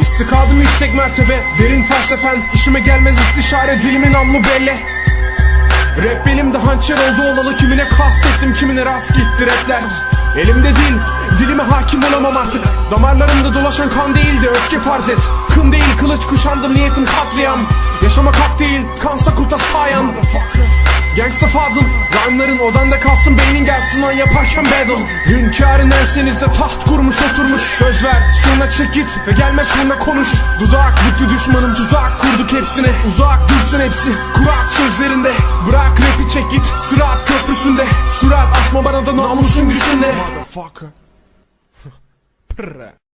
İstikadım yüksek mertebe Derin felsefen işime gelmez istişare Dilimin namlu belli. Rap belimde hançer oldu olalı Kimine kastettim kimine rast gitti rapler. Elimde dil, dilime hakim olamam artık. Damarlarımda dolaşan kan değildi öfke farz et. Kın değil kılıç kuşandım niyetim katliam. Yaşamak hak değil kansa kurta sayan Gangsta Fadıl Rhyme'ların odanda kalsın beynin gelsin lan yaparken battle. Hünkârın ensenizde taht kurmuş oturmuş. Söz ver sonra çek git ve gelme sonra konuş. Dudak büktü düşmanım tuzak kurduk hepsine. Uzak dursun hepsi kurak sözlerinde. Bırak rapi çek git sırat köprüsünde. Surat asma bana da namusun güçsünde Motherfucker